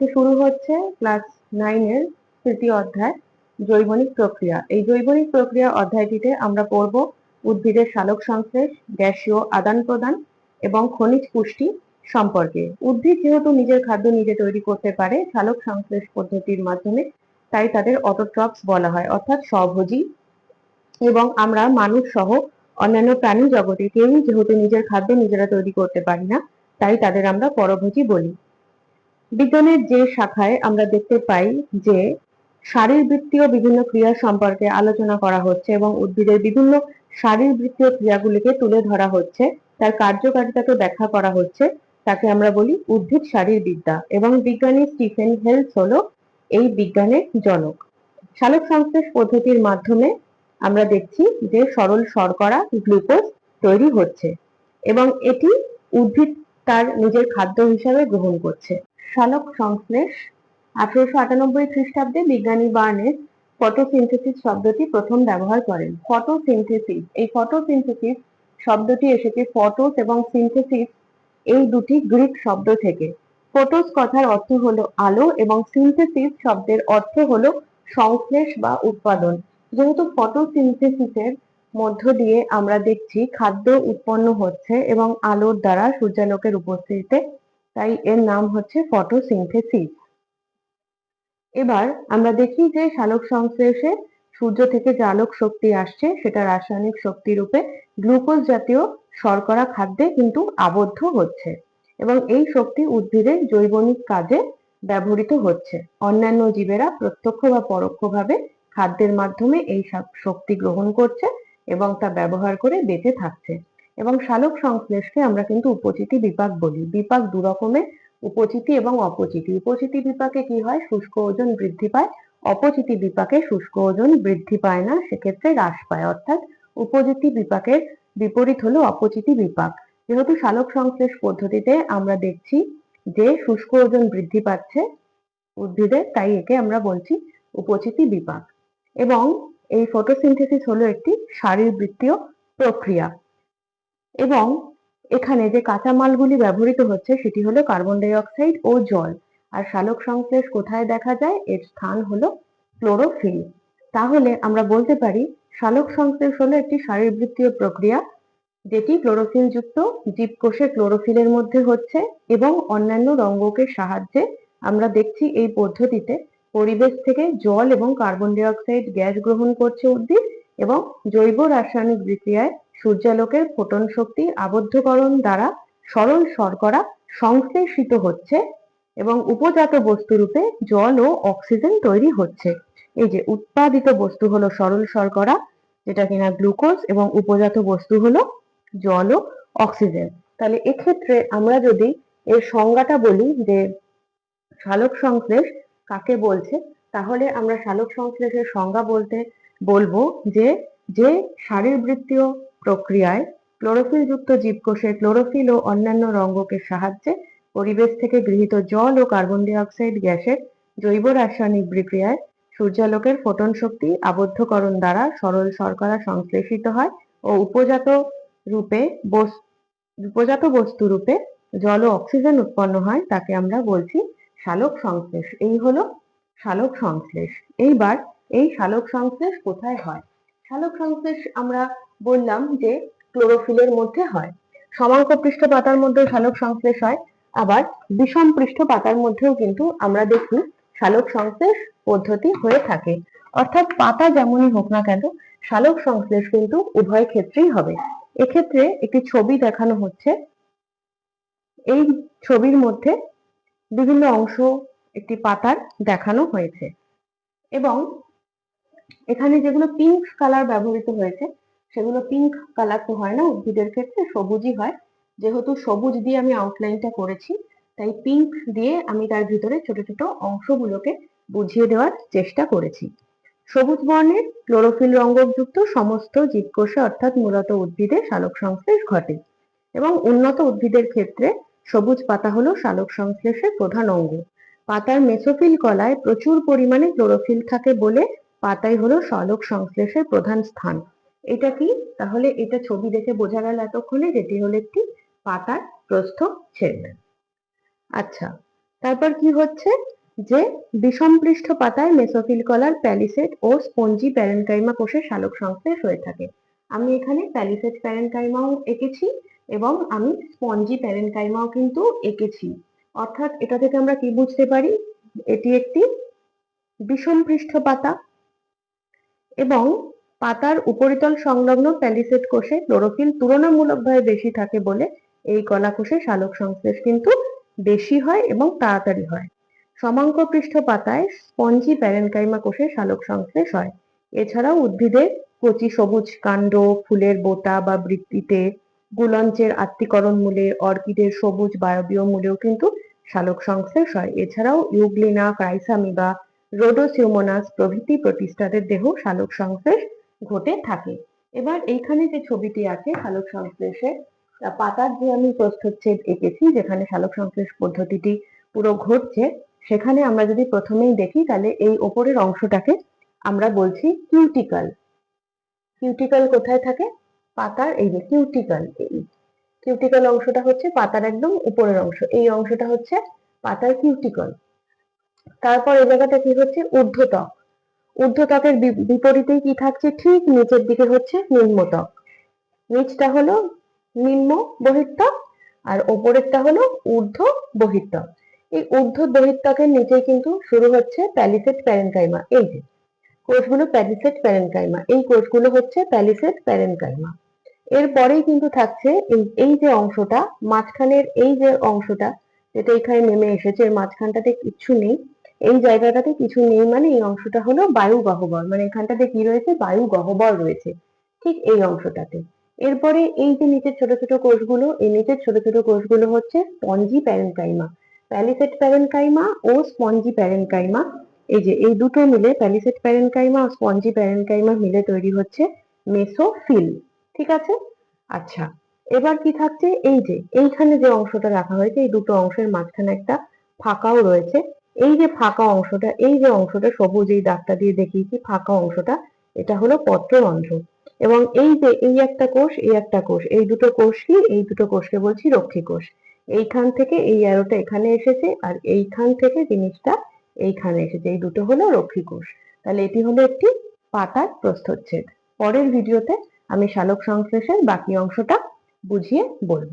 আজকে শুরু হচ্ছে ক্লাস নাইনের তৃতীয় অধ্যায়, জৈবনিক প্রক্রিয়া। এই জৈবনিক প্রক্রিয়া অধ্যায়টিতে আমরা পড়ব উদ্ভিদের সালোক সংশ্লেষ, গ্যাসীয় আদান প্রদান এবং খনিজ পুষ্টি সম্পর্কে। উদ্ভিদ যেহেতু নিজের খাদ্য নিজে তৈরি করতে পারে সালোক সংশ্লেষ পদ্ধতির মাধ্যমে, তাই তাদের অটোট্রপস বলা হয়। অর্থাৎ স্বভোজী এবং আমরা মানুষ সহ অন্যান্য প্রাণী জগতে কেউই যেহেতু নিজের খাদ্য নিজেরা তৈরি করতে পারি না, তাই তাদের আমরা পরভোজী বলি। বিজ্ঞানের যে শাখায় আমরা দেখতে পাই যে শারীরবৃত্তীয় বিভিন্ন ক্রিয়া সম্পর্কে আলোচনা করা হচ্ছে এবং উদ্ভিদের বিভিন্ন শারীরবৃত্তীয় ক্রিয়াগুলিকে তুলে ধরা হচ্ছে, তার কার্যকারিতাকে ব্যাখ্যা করা হচ্ছে, তাকে আমরা বলি উদ্ভিদ শারীরবিদ্যা এবং বিজ্ঞানী স্টিফেন হেলস হলো এই বিজ্ঞানের জনক। সালোক সংশ্লেষ পদ্ধতির মাধ্যমে আমরা দেখছি যে সরল শর্করা গ্লুকোজ তৈরি হচ্ছে এবং এটি উদ্ভিদ তার নিজের খাদ্য হিসাবে গ্রহণ করছে। সালোক সংশ্লেষ আঠারোশো আটানব্বই খ্রিস্টাব্দে বিজ্ঞানী বার্নেস ফটোসিনথেসিস শব্দটি প্রথম ব্যবহার করেন। ফটোসিনথেসিস, এই ফটোসিনথেসিস শব্দটি এসেছে ফটোস এবং সিনথেসিস এই দুটি গ্রিক শব্দ থেকে। ফটোস কথার অর্থ হলো আলো এবং সিনথেসিস শব্দের অর্থ হলো সংশ্লেষ বা উৎপাদন। যেহেতু ফটোসিনথেসিসের মধ্য দিয়ে আমরা দেখছি খাদ্য উৎপন্ন হচ্ছে এবং আলোর দ্বারা সূর্যালোকের উপস্থিতিতে। তাই এর নাম হচ্ছে ফটোসিনথেসিস এবার আমরা দেখি যে সালোক সংশ্লেষে সূর্য থেকে যে আলোক শক্তি আসছে, সেটা রাসায়নিক শক্তি রূপে গ্লুকোজ জাতীয় শর্করা খাদ্যে কিন্তু আবদ্ধ হচ্ছে এবং এই শক্তি উদ্ভিদের জৈবনিক কাজে ব্যবহৃত হচ্ছে। অন্যান্য জীবেরা প্রত্যক্ষ বা পরোক্ষভাবে খাদ্যের মাধ্যমে এই শক্তি গ্রহণ করছে এবং তা ব্যবহার করে বেঁচে থাকছে। এবং সালোক সংশ্লেষকে আমরা কিন্তু উপচিতি বিপাক বলি। বিপাক দু রকমের, উপচিতি এবং অপচিতি। উপচিতি বিপাকে কি হয়? শুষ্ক ওজন বৃদ্ধি পায়। অপচিতি বিপাকে শুষ্ক ওজন বৃদ্ধি পায় না, সেক্ষেত্রে হ্রাস পায়। অর্থাৎ উপচিতি বিপাকের বিপরীত হলো অপচিতি বিপাক। যেহেতু সালোক সংশ্লেষ পদ্ধতিতে আমরা দেখছি যে শুষ্ক ওজন বৃদ্ধি পাচ্ছে উদ্ভিদের তাই একে আমরা বলছি উপচিতি বিপাক। এবং এই ফটোসিনথেসিস হলো একটি শারীরবৃত্তীয় প্রক্রিয়া। এবং এখানে যে কাঁচামালগুলি ব্যবহৃত হচ্ছে, সেটি হলো কার্বন ডাই অক্সাইড ও জল। আর সালোক সংশ্লেষ কোথায় দেখা যায়? এর স্থান হলো ক্লোরোফিল তাহলে আমরা বলতে পারি সালোক সংশ্লেষ হলো একটি শারীরবৃত্তীয় প্রক্রিয়া, যেটি ক্লোরোফিল যুক্ত জীবকোষে ক্লোরোফিলের মধ্যে হচ্ছে এবং অন্যান্য রঙ্গকের সাহায্যে আমরা দেখছি এই পদ্ধতিতে পরিবেশ থেকে জল এবং কার্বন ডাই অক্সাইড গ্যাস গ্রহণ করছে উদ্ভিদ এবং জৈব রাসায়নিক বিক্রিয়ায় সূর্যালোকের ফোটন শক্তি আবদ্ধকরণ দ্বারা সরল শর্করা সংশ্লেষিত হচ্ছে এবং উপজাত বস্তু রূপে জল ও অক্সিজেন তৈরি হচ্ছে। এই যে উৎপাদিত বস্তু হলো সরল শর্করা, যেটা কিনা গ্লুকোজ এবং উপজাত বস্তু হলো জল ও অক্সিজেন। তাহলে এক্ষেত্রে আমরা যদি এর সংজ্ঞাটা বলি যে সালোক সংশ্লেষ কাকে বলছে? তাহলে আমরা সালোক সংশ্লেষের সংজ্ঞা বলতে বলব যে যে শারীরবৃত্তীয় প্রক্রিয়ায় ক্লোরোফিল যুক্ত জীবকোষে ক্লোরোফিল ও অন্যান্য রঙ্গকের সাহায্যে পরিবেশ থেকে গৃহীত জল ও কার্বন ডাই অক্সাইড গ্যাসের জৈব রাসায়নিক বিক্রিয়ায় সূর্যালোকের ফোটন শক্তি আবদ্ধকরণ দ্বারা সরল শর্করা সংশ্লেষিত হয় ও উপজাত রূপে উপজাত বস্তু রূপে জল ও অক্সিজেন উৎপন্ন হয়, তাকে আমরা বলছি সালোক সংশ্লেষ, এই হলো সালোক সংশ্লেষ। এইবার এই সালোক সংশ্লেষ কোথায় হয়? সালোক সংশ্লেষ আমরা বললাম যে ক্লোরোফিলের মধ্যে হয়। সমাঙ্ক পৃষ্ঠ পাতার মধ্যে সালোক সংশ্লেষ হয়, আবার বিষম পৃষ্ঠ পাতার মধ্যেও কিন্তু আমরা দেখি সালোক সংশ্লেষ পদ্ধতি হয়ে থাকে। অর্থাৎ পাতা যেমনই হোক না কেন সালোক সংশ্লেষ কিন্তু উভয় ক্ষেত্রেই হবে। এক্ষেত্রে একটি ছবি দেখানো হচ্ছে। এই ছবির মধ্যে বিভিন্ন অংশ একটি পাতার দেখানো হয়েছে। এবং এখানে যেগুলো পিঙ্ক কালার ব্যবহৃত হয়েছে, সেগুলো পিঙ্ক কালার তো হয় না, উদ্ভিদের ক্ষেত্রে সবুজই হয়। যেহেতু সবুজ দিয়ে আমি আউটলাইনটা করেছি, তাই পিঙ্ক দিয়ে আমি তার ভিতরে ছোট ছোট অংশগুলোকে বুঝিয়ে দেওয়ার চেষ্টা করেছি। সবুজ বর্ণের ক্লোরোফিল রঙ্গকযুক্ত সমস্ত জীবকোষে অর্থাৎ মূলত উদ্ভিদে সালোক সংশ্লেষ ঘটে এবং উন্নত উদ্ভিদের ক্ষেত্রে সবুজ পাতা হলো সালোক সংশ্লেষের প্রধান অঙ্গ। পাতার মেসোফিল কলায় প্রচুর পরিমাণে ক্লোরোফিল থাকে বলে পাতাই হলো সালোক সংশ্লেষের প্রধান স্থান। এটা কি? তাহলে এটা ছবি দেখে বোঝা গেল এতক্ষণে যেটি হলো একটি পাতার প্রস্থ ছেদ। আচ্ছা তারপর কি হচ্ছে? যে বিষমপৃষ্ঠ পাতায় মেসোফিল কলার প্যালিসেট ও স্পঞ্জি প্যারেনকাইমা কোষের সালোক সংশ্লেষ হয়ে থাকে। আমি এখানে প্যালিসেট প্যারেনকাইমাও এঁকেছি। এবং আমি স্পঞ্জি প্যারেনকাইমাও কিন্তু এঁকেছি। অর্থাৎ এটা থেকে আমরা কি বুঝতে পারি? এটি একটি বিষমপৃষ্ঠ পাতা এবং পাতার উপরিতল সংলগ্ন প্যালিসেট কোষে ক্লোরোফিল তুলনামূলকভাবে বেশি থাকে বলে এই কলা কোষে সালোক সংশ্লেষ কিন্তু বেশি হয় এবং তাড়াতাড়ি হয়। সমাঙ্ক পৃষ্ঠ পাতায় স্পঞ্জি প্যারেনকাইমা কোষে সালোক সংশ্লেষ হয়। এছাড়াও উদ্ভিদের কচি সবুজ কাণ্ড, ফুলের বোটা বা বৃত্তিতে গুলঞ্চের আত্তীকরণ মূলে, অর্কিডের সবুজ বায়বীয় মূলেও কিন্তু সালোক সংশ্লেষ হয়। এছাড়াও ইউগ্লিনা ক্রাইসামিবা রোডোসিউমোনাস প্রভৃতি প্রতিষ্ঠাদের দেহ সালোক সংশ্লেষ ঘটে থাকে। এবার এইখানে যে ছবিটি আছে সালোক সংশ্লেষে পাতার যে আমি প্রস্থচ্ছেদ এঁকেছি, যেখানে সালোক সংশ্লেষ পদ্ধতিটি পুরো ঘটছে, সেখানে আমরা যদি প্রথমেই দেখি, তাহলে এই ওপরের অংশটাকে আমরা বলছি কিউটিকাল। কিউটিকাল কোথায় থাকে? পাতার এই যে কিউটিকাল এই কিউটিকাল অংশটা হচ্ছে পাতার একদম উপরের অংশ। এই অংশটা হচ্ছে পাতার কিউটিকল তারপর এই জায়গাটা কি হচ্ছে? ঊর্ধ্বত্বক ঊর্ধ্বত্বকের বিপরীতে কি থাকছে? ঠিক নিচের দিকে হচ্ছে নিম্নত্বক নিচটা হলো নিম্ন বহির্ত্বক আর ওপরেরটা হলো ঊর্ধ্ব বহির্ত্বক এই ঊর্ধ্ব বহির্ত্বকের নিচে কিন্তু শুরু হচ্ছে প্যালিসেট প্যারেনকাইমা এই যে কোষগুলো প্যালিসেট প্যারেনকাইমা এই কোষগুলো হচ্ছে প্যালিসেট প্যারেনকাইমা এরপরেই কিন্তু থাকছে এই এই যে অংশটা, মাঝখানের এই যে অংশটা, যেটা এখানে নেমে এসেছে, এর মাঝখানটাতে কিছু নেই, এই জায়গাটাতে কিছু নেই মানে এই অংশটা হলো বায়ু গহ্বর মানে এখানটাতে কি রয়েছে? বায়ু গহ্বর রয়েছে, ঠিক এই অংশটাতে। এরপরে এই যে নিচের ছোট ছোট কোষগুলো, এই নিচের ছোট ছোট কোষগুলো হচ্ছে স্পঞ্জি প্যারেনকাইমা প্যালিসেট প্যারেনকাইমা ও স্পঞ্জি প্যারেনকাইমা এই যে এই দুটো মিলে প্যালিসেট প্যারেনকাইমা ও স্পঞ্জি প্যারেনকাইমা মিলে তৈরি হচ্ছে মেসোফিল। ঠিক আছে? আচ্ছা এবার কি থাকছে? এই যে, এইখানে যে অংশটা রাখা হয়েছে, এই দুটো অংশের মাঝখানে একটা ফাঁকাও রয়েছে। এই যে ফাঁকা অংশটা, এই যে অংশটা সবুজ এই দাগটা দিয়ে দেখিয়েছি, ফাঁকা অংশটা, এটা হলো পত্ররন্ধ্র। এবং এই যে, এই একটা কোষ, এই একটা কোষ, এই দুটো কোষ কি এই দুটো কোষকে বলছি রক্ষী কোষ। এইখান থেকে এই অ্যারোটা এখানে এসেছে, আর এইখান থেকে জিনিসটা এইখানে এসেছে। এই দুটো হলো রক্ষী কোষ। তাহলে এটি হলো একটি পাতার প্রস্থচ্ছেদ। পরের ভিডিওতে আমি সালোক সংশ্লেষের বাকি অংশটা বুঝিয়ে বলব।